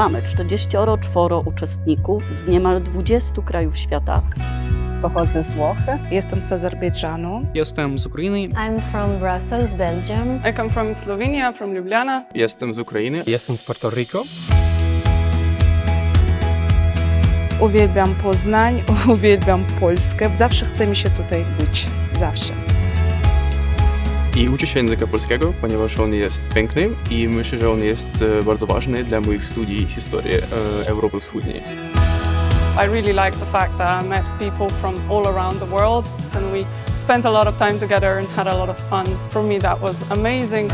Mamy 44 uczestników z niemal 20 krajów świata. Pochodzę z Włoch. Jestem z Azerbejdżanu. Jestem z Ukrainy. I'm from Brussels, Belgium. I come from Slovenia, from Ljubljana. Jestem z Ukrainy. Jestem z Puerto Rico. Uwielbiam Poznań, uwielbiam Polskę. Zawsze chce mi się tutaj być. Zawsze. I się języka polskiego, ponieważ on jest piękny i myślę, że on jest bardzo ważny dla moich studii historii Europy Wschodniej. I really like the fact that I met people from all around the world and we spent a lot of time together and had a lot of fun. For me, that was amazing.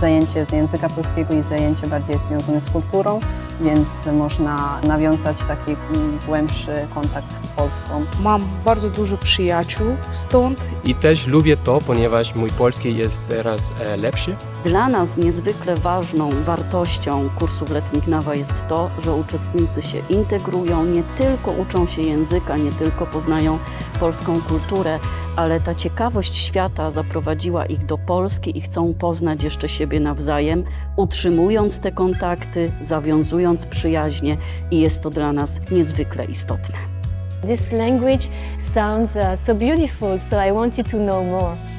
Zajęcie z języka polskiego i zajęcie bardziej związane z kulturą, więc można nawiązać taki mm, głębszy kontakt z Polską. Mam bardzo dużo przyjaciół stąd. I też lubię to, ponieważ mój polski jest teraz e, lepszy. Dla nas niezwykle ważną wartością kursów letnich NAWA jest to, że uczestnicy się integrują, nie tylko uczą się języka, nie tylko poznają polską kulturę, ale ta ciekawość świata zaprowadziła ich do Polski i chcą poznać jeszcze siebie nawzajem, utrzymując te kontakty, zawiązując przyjaźnie i jest to dla nas niezwykle istotne. This language sounds uh, so beautiful, so I wanted to know more.